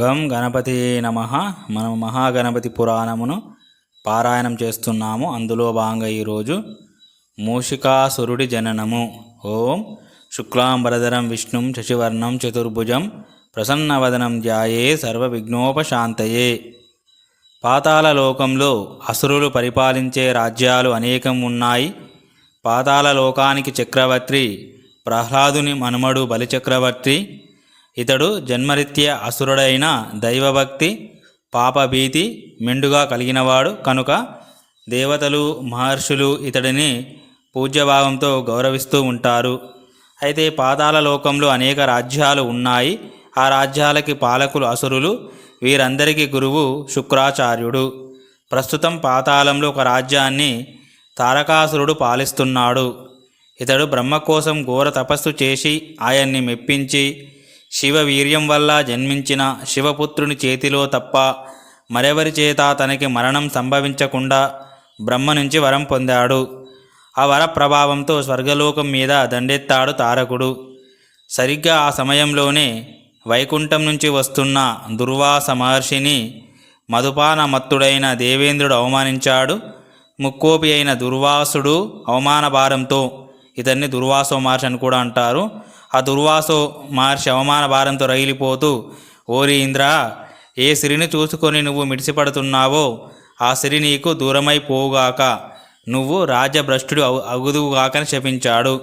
గం గణపతి నమ. మనం మహాగణపతి పురాణమును పారాయణం చేస్తున్నాము. అందులో భాగంగా ఈరోజు మూషికాసురుడి జననము. ఓం శుక్లాంబరధరం విష్ణుం శశివర్ణం చతుర్భుజం ప్రసన్నవదనం ధ్యాయే సర్వ విఘ్నోపశాంతయే పాతాళ లోకంలో అసురులు పరిపాలించే రాజ్యాలు అనేకం ఉన్నాయి. పాతాళ లోకానికి చక్రవర్తి ప్రహ్లాదుని మనుమడు బలిచక్రవర్తి ఇతడు జన్మరీత్యా అసురుడైన దైవభక్తి పాపభీతి మెండుగా కలిగినవాడు కనుక దేవతలు మహర్షులు ఇతడిని పూజ్యభావంతో గౌరవిస్తూ ఉంటారు. అయితే పాతాళ లోకంలో అనేక రాజ్యాలు ఉన్నాయి. ఆ రాజ్యాలకి పాలకులు అసురులు వీరందరికీ గురువు శుక్రాచార్యుడు. ప్రస్తుతం పాతాళంలో ఒక రాజ్యాన్ని తారకాసురుడు పాలిస్తున్నాడు. ఇతడు బ్రహ్మ కోసం ఘోర తపస్సు చేసి ఆయన్ని మెప్పించి శివ వీర్యం వల్ల జన్మించిన శివపుత్రుని చేతిలో తప్ప మరెవరి చేత తనకి మరణం సంభవించకుండా బ్రహ్మ నుంచి వరం పొందాడు. ఆ వర ప్రభావంతో స్వర్గలోకం మీద దండెత్తాడు తారకుడు. సరిగ్గా ఆ సమయంలోనే వైకుంఠం నుంచి వస్తున్న దుర్వాస మహర్షిని మధుపాన మత్తుడైన దేవేంద్రుడు అవమానించాడు. ముక్కోపి అయిన దుర్వాసుడు అవమాన భారంతో ఇతన్ని దుర్వాసో మహర్షి అని కూడా అంటారు. ఆ దుర్వాసో మహర్షి అవమాన భారంతో రగిలిపోతూ ఓరి ఇంద్ర ఏ సిరిని చూసుకొని నువ్వు మిడిసిపడుతున్నావో ఆ సిరి నీకు దూరమైపోవుగాక నువ్వు రాజభ్రష్టుడు అవు అగుదువుగాకని శపించాడు.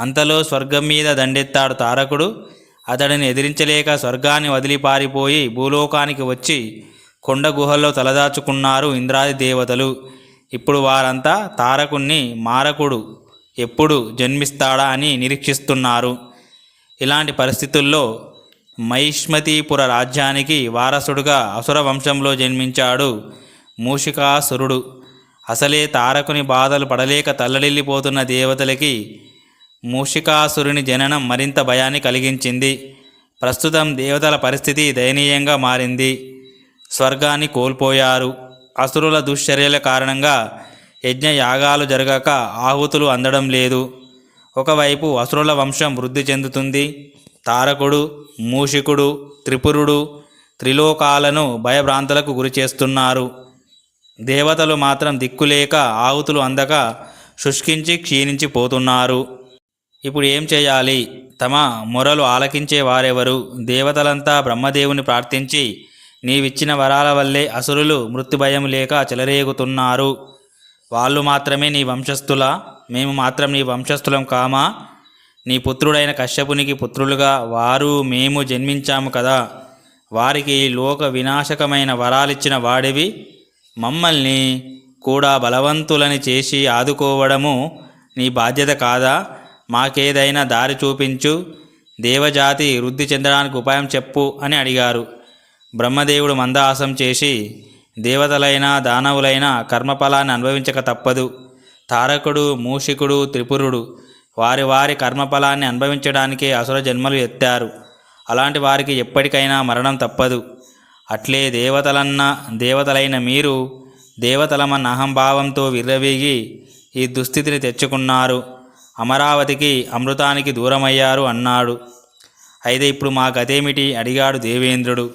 అంతలో స్వర్గం మీద దండెత్తాడు తారకుడు. అతడిని ఎదిరించలేక స్వర్గాన్ని వదిలిపారిపోయి భూలోకానికి వచ్చి కొండ గుహల్లో తలదాచుకున్నారు ఇంద్రాది దేవతలు. ఇప్పుడు వారంతా తారకుణ్ణి మారకుడు. ఎప్పుడు జన్మిస్తాడా అని నిరీక్షిస్తున్నారు. ఇలాంటి పరిస్థితుల్లో మహిష్మతీపుర రాజ్యానికి వారసుడుగా అసుర వంశంలో జన్మించాడు మూషికాసురుడు. అసలే తారకుని బాధలు పడలేక తల్లడిల్లిపోతున్న దేవతలకి మూషికాసురుని జననం మరింత భయాన్ని కలిగించింది. ప్రస్తుతం దేవతల పరిస్థితి దయనీయంగా మారింది. స్వర్గాన్ని కోల్పోయారు. అసురుల దుశ్చర్యల కారణంగా యజ్ఞ యాగాలు జరగక ఆహుతులు అందడం లేదు. ఒకవైపు అసురుల వంశం వృద్ధి చెందుతుంది. తారకుడు మూషికుడు త్రిపురుడు త్రిలోకాలను భయభ్రాంతలకు గురి చేస్తున్నారు. దేవతలు మాత్రం దిక్కులేక ఆహుతులు అందక శుష్కించి క్షీణించి పోతున్నారు. ఇప్పుడు ఏం చేయాలి? తమ మొరలు ఆలకించే వారెవరు? దేవతలంతా బ్రహ్మదేవుని ప్రార్థించి నీవిచ్చిన వరాల వల్లే అసురులు మృత్యుభయం లేక చెలరేగుతున్నారు. వాళ్ళు మాత్రమే నీ వంశస్థుల మేము మాత్రం నీ వంశస్థులం కామా? నీ పుత్రుడైన కశ్యపునికి పుత్రులుగా వారు మేము జన్మించాము కదా. వారికి లోక వినాశకమైన వరాలిచ్చిన వాడివి. మమ్మల్ని కూడా బలవంతులని చేసి ఆదుకోవడము నీ బాధ్యత కాదా? మాకేదైనా దారి చూపించు. దేవజాతి వృద్ధి చెందడానికి ఉపాయం చెప్పు అని అడిగారు. బ్రహ్మదేవుడు మందహాసం చేసి దేవతలైన దానవులైన కర్మఫలాన్ని అనుభవించక తప్పదు. తారకుడు మూషికుడు త్రిపురుడు వారి వారి కర్మఫలాన్ని అనుభవించడానికే అసుర జన్మలు ఎత్తారు. అలాంటి వారికి ఎప్పటికైనా మరణం తప్పదు. అట్లే దేవతలన్న దేవతలైన మీరు దేవతలమన్న అహంభావంతో విర్రవీగి ఈ దుస్థితిని తెచ్చుకున్నారు. అమరావతికి అమృతానికి దూరమయ్యారు అన్నాడు. అయితే ఇప్పుడు మా గతేమిటి? అడిగాడు దేవేంద్రుడు.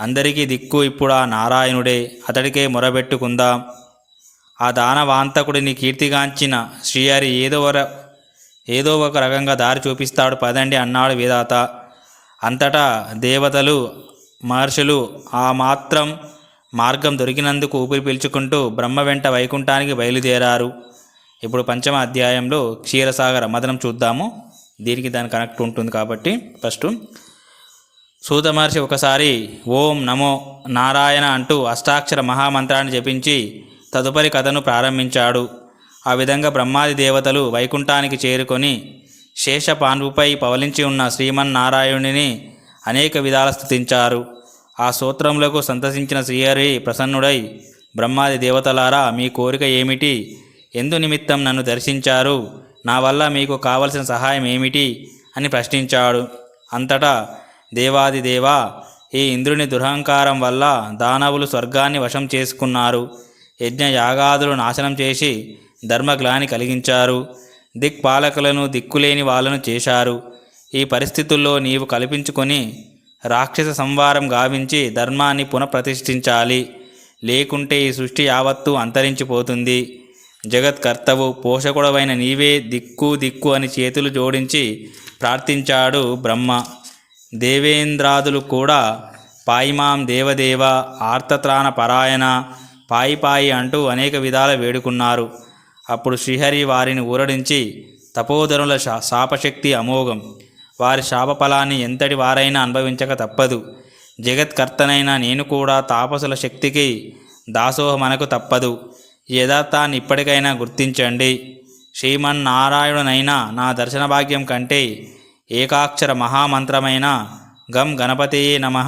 అందరికీ దిక్కు ఇప్పుడు ఆ నారాయణుడే అతడికే మొరబెట్టుకుందాం. ఆ దానవాంతకుడిని కీర్తిగాంచిన శ్రీహరి ఏదో ఒక ఏదో ఒక రకంగా దారి చూపిస్తాడు పదండి అన్నాడు వేదాత. అంతటా దేవతలు మహర్షులు ఆ మాత్రం మార్గం దొరికినందుకు ఊపిరి పీల్చుకుంటూ బ్రహ్మ వెంట వైకుంఠానికి బయలుదేరారు. ఇప్పుడు పంచమ అధ్యాయంలో క్షీరసాగర మదనం చూద్దాము. దీనికి దాని కనెక్ట్ ఉంటుంది కాబట్టి ఫస్ట్ సూత మహర్షి ఒకసారి ఓం నమో నారాయణ అంటూ అష్టాక్షర మహామంత్రాన్ని జపించి తదుపరి కథను ప్రారంభించాడు. ఆ విధంగా బ్రహ్మాది దేవతలు వైకుంఠానికి చేరుకొని శేష శేషపాన్పుపై పవలించి ఉన్న శ్రీమన్నారాయణుడిని అనేక విధాల స్థుతించారు ఆ సూత్రములకు సంతసించిన శ్రీహరి ప్రసన్నుడై బ్రహ్మాది దేవతలారా మీ కోరిక ఏమిటి? ఎందు నిమిత్తం నన్ను దర్శించారు? నా వల్ల మీకు కావలసిన సహాయం ఏమిటి అని ప్రశ్నించాడు. అంతటా దేవాది దేవా ఈ ఇంద్రుని దురహంకారం వల్ల దానవులు స్వర్గాన్ని వశం చేసుకున్నారు. యజ్ఞ యాగాదులు నాశనం చేసి ధర్మగ్లాని కలిగించారు. దిక్పాలకులను దిక్కులేని వాళ్ళను చేశారు. ఈ పరిస్థితుల్లో నీవు కల్పించుకొని రాక్షస సంవారం గావించి ధర్మాన్ని పునఃప్రతిష్ఠించాలి. లేకుంటే ఈ సృష్టి యావత్తు అంతరించిపోతుంది. జగత్కర్తవు పోషకుడవైన నీవే దిక్కు దిక్కు అని చేతులు జోడించి ప్రార్థించాడు బ్రహ్మ. దేవేంద్రాదులు కూడా పాయిమాం దేవదేవ ఆర్తత్రాణ పరాయణ పాయి పాయి అంటూ అనేక విధాల వేడుకున్నారు. అప్పుడు శ్రీహరి వారిని ఊరడించి తపోధనుల శా శాపశక్తి అమోఘం. వారి శాపఫలాన్ని ఎంతటి వారైనా అనుభవించక తప్పదు. జగత్కర్తనైన నేను కూడా తాపసుల శక్తికి దాసోహమనకు తప్పదు. యథార్థాన్ని ఇప్పటికైనా గుర్తించండి. శ్రీమన్నారాయణునైనా నా దర్శన భాగ్యం కంటే ఏకాక్షర మహామంత్రమైన గం గణపతియే నమ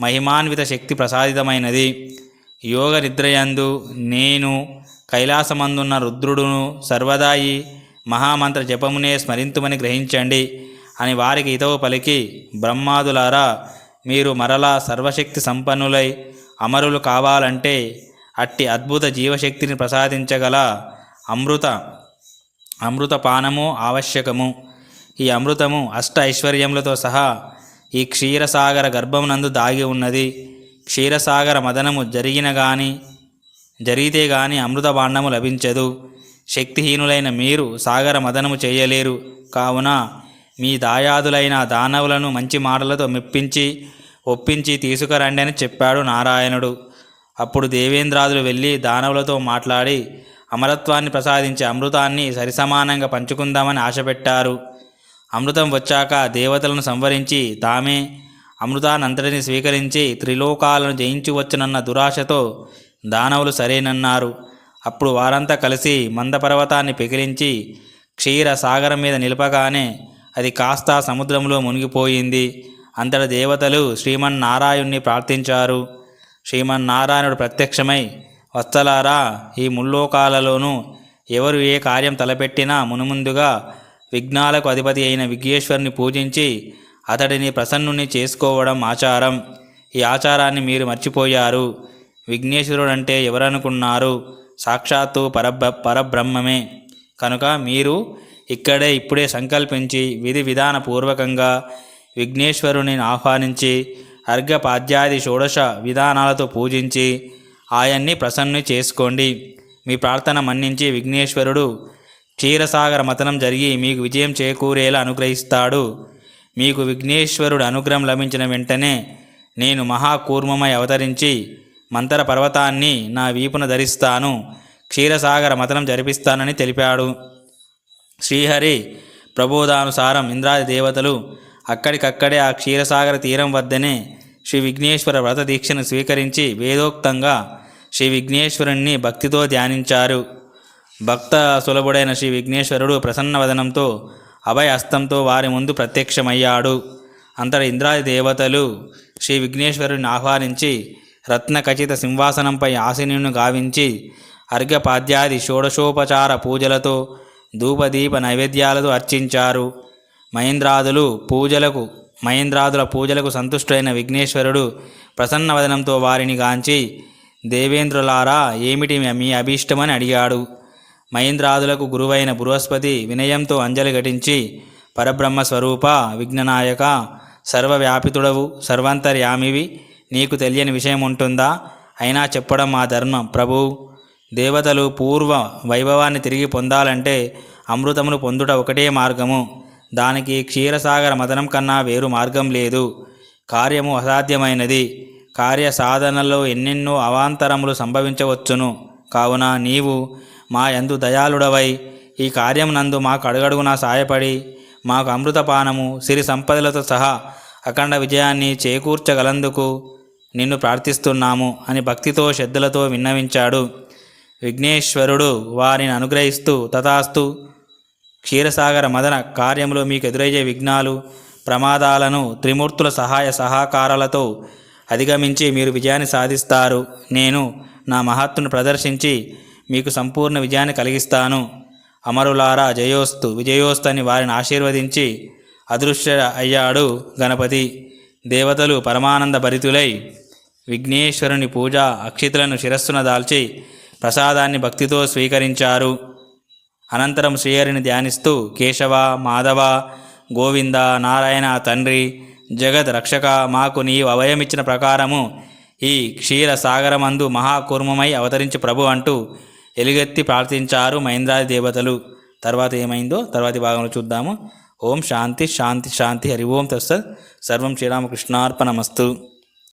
మహిమాన్విత శక్తి ప్రసాదితమైనది. యోగ నిద్రయందు నేను కైలాసమందున్న రుద్రుడును సర్వదా ఈ మహామంత్ర జపమునే స్మరింతుమని గ్రహించండి అని వారికి ఇతవు పలికి బ్రహ్మాదులారా మీరు మరలా సర్వశక్తి సంపన్నులై అమరులు కావాలంటే అట్టి అద్భుత జీవశక్తిని ప్రసాదించగల అమృత అమృత పానము ఆవశ్యకము. ఈ అమృతము అష్ట ఐశ్వర్యములతో సహా ఈ క్షీరసాగర గర్భమునందు దాగి ఉన్నది. క్షీరసాగర మదనము జరిగిన గాని జరిగితే గాని అమృత బాండము లభించదు. శక్తిహీనులైన మీరు సాగర మదనము చేయలేరు. కావున మీ దాయాదులైన దానవులను మంచి మాటలతో మెప్పించి ఒప్పించి తీసుకురండి అని చెప్పాడు నారాయణుడు. అప్పుడు దేవేంద్రాదులు వెళ్ళి దానవులతో మాట్లాడి అమరత్వాన్ని ప్రసాదించే అమృతాన్ని సరిసమానంగా పంచుకుందామని ఆశపెట్టారు. అమృతం వచ్చాక దేవతలను సంవరించి తామే అమృతానంతటిని స్వీకరించి త్రిలోకాలను జయించవచ్చునన్న దురాశతో దానవులు సరేనన్నారు. అప్పుడు వారంతా కలిసి మందపర్వతాన్ని పెకిలించి క్షీర సాగరం మీద నిలపగానే అది కాస్త సముద్రంలో మునిగిపోయింది. అంతట దేవతలు శ్రీమన్నారాయణ్ణి ప్రార్థించారు. శ్రీమన్నారాయణుడు ప్రత్యక్షమై వత్సలారా ఈ ముల్లోకాలలోనూ ఎవరు ఏ కార్యం తలపెట్టినా మునుముందుగా విఘ్నాలకు అధిపతి అయిన విఘ్నేశ్వరుని పూజించి అతడిని ప్రసన్నుని చేసుకోవడం ఆచారం. ఈ ఆచారాన్ని మీరు మర్చిపోయారు. విఘ్నేశ్వరుడు అంటే ఎవరనుకున్నారు? సాక్షాత్తు పరబ్ర పరబ్రహ్మమే. కనుక మీరు ఇక్కడే ఇప్పుడే సంకల్పించి విధి విధానపూర్వకంగా విఘ్నేశ్వరుని ఆహ్వానించి అర్ఘపాద్యాది షోడశ విధానాలతో పూజించి ఆయన్ని ప్రసన్ను చేసుకోండి. మీ ప్రార్థన మన్నించి విఘ్నేశ్వరుడు క్షీరసాగర మతనం జరిగి మీకు విజయం చేకూరేలా అనుగ్రహిస్తాడు. మీకు విఘ్నేశ్వరుడు అనుగ్రహం లభించిన వెంటనే నేను మహాకూర్మమై అవతరించి మంతర పర్వతాన్ని నా వీపున ధరిస్తాను. క్షీరసాగర మతనం జరిపిస్తానని తెలిపాడు. శ్రీహరి ప్రబోధానుసారం ఇంద్రాది దేవతలు అక్కడికక్కడే ఆ క్షీరసాగర తీరం వద్దనే శ్రీ విఘ్నేశ్వర వ్రత దీక్షను స్వీకరించి వేదోక్తంగా శ్రీ విఘ్నేశ్వరుణ్ణి భక్తితో ధ్యానించారు. భక్త సులభుడైన శ్రీ విఘ్నేశ్వరుడు ప్రసన్నవదనంతో అభయ హస్తంతో వారి ముందు ప్రత్యక్షమయ్యాడు. అంతట ఇంద్రాది దేవతలు శ్రీ విఘ్నేశ్వరుని ఆహ్వానించి రత్నఖచిత సింహాసనంపై ఆసీనుని గావించి అర్ఘపాద్యాది షోడశోపచార పూజలతో ధూపదీప నైవేద్యాలతో అర్చించారు. మహేంద్రాదులు పూజలకు మహేంద్రాదుల పూజలకు సంతుష్టుడైన విఘ్నేశ్వరుడు ప్రసన్నవదనంతో వారిని గాంచి దేవేంద్రులారా ఏమిటి మీ అభీష్టమని అడిగాడు. మహేంద్రాదులకు గురువైన బృహస్పతి వినయంతో అంజలి ఘటించి పరబ్రహ్మ స్వరూప విఘ్ననాయక సర్వవ్యాపితుడవు సర్వాంతర్యామివి నీకు తెలియని విషయం ఉంటుందా అయినా చెప్పడం మా ధర్మం. ప్రభు దేవతలు పూర్వ వైభవాన్ని తిరిగి పొందాలంటే అమృతమును పొందుట ఒకటే మార్గము. దానికి క్షీరసాగర మదనం కన్నా వేరు మార్గం లేదు. కార్యము అసాధ్యమైనది. కార్య సాధనలో ఎన్నెన్నో అవాంతరములు సంభవించవచ్చును. కావున నీవు మా యందు దయాళుడవై. ఈ కార్యం నందు మాకు అడుగడుగునా సాయపడి మాకు అమృతపానము సిరి సంపదలతో సహా అఖండ విజయాన్ని చేకూర్చగలందుకు నిన్ను ప్రార్థిస్తున్నాము అని భక్తితో శ్రద్ధలతో విన్నవించాడు. విఘ్నేశ్వరుడు వారిని అనుగ్రహిస్తూ తథాస్తు క్షీరసాగర మదన కార్యంలో మీకు ఎదురయ్యే విఘ్నాలు ప్రమాదాలను త్రిమూర్తుల సహాయ సహకారాలతో అధిగమించి మీరు విజయాన్ని సాధిస్తారు. నేను నా మహత్తును ప్రదర్శించి మీకు సంపూర్ణ విజయాన్ని కలిగిస్తాను. అమరులారా జయోస్తు విజయోస్తు అని వారిని ఆశీర్వదించి అదృశ్య అయ్యాడు గణపతి. దేవతలు పరమానంద భరితులై విఘ్నేశ్వరుని పూజ అక్షితులను శిరస్సున దాల్చి ప్రసాదాన్ని భక్తితో స్వీకరించారు. అనంతరం శ్రీహరిని ధ్యానిస్తూ కేశవ మాధవ గోవింద నారాయణ తండ్రి జగద్ రక్షక మాకు నీవు అభయమిచ్చిన ప్రకారము ఈ క్షీర సాగరమందు మహాకూర్మమై అవతరించి ప్రభు అంటూ ఎలుగెత్తి ప్రార్థించారు మహేంద్రాది దేవతలు. తర్వాత ఏమైందో తర్వాతి భాగంలో చూద్దాము. ఓం శాంతి శాంతి శాంతి. హరి ఓం తస్సత్ సర్వం శ్రీరామకృష్ణార్పణమస్తు.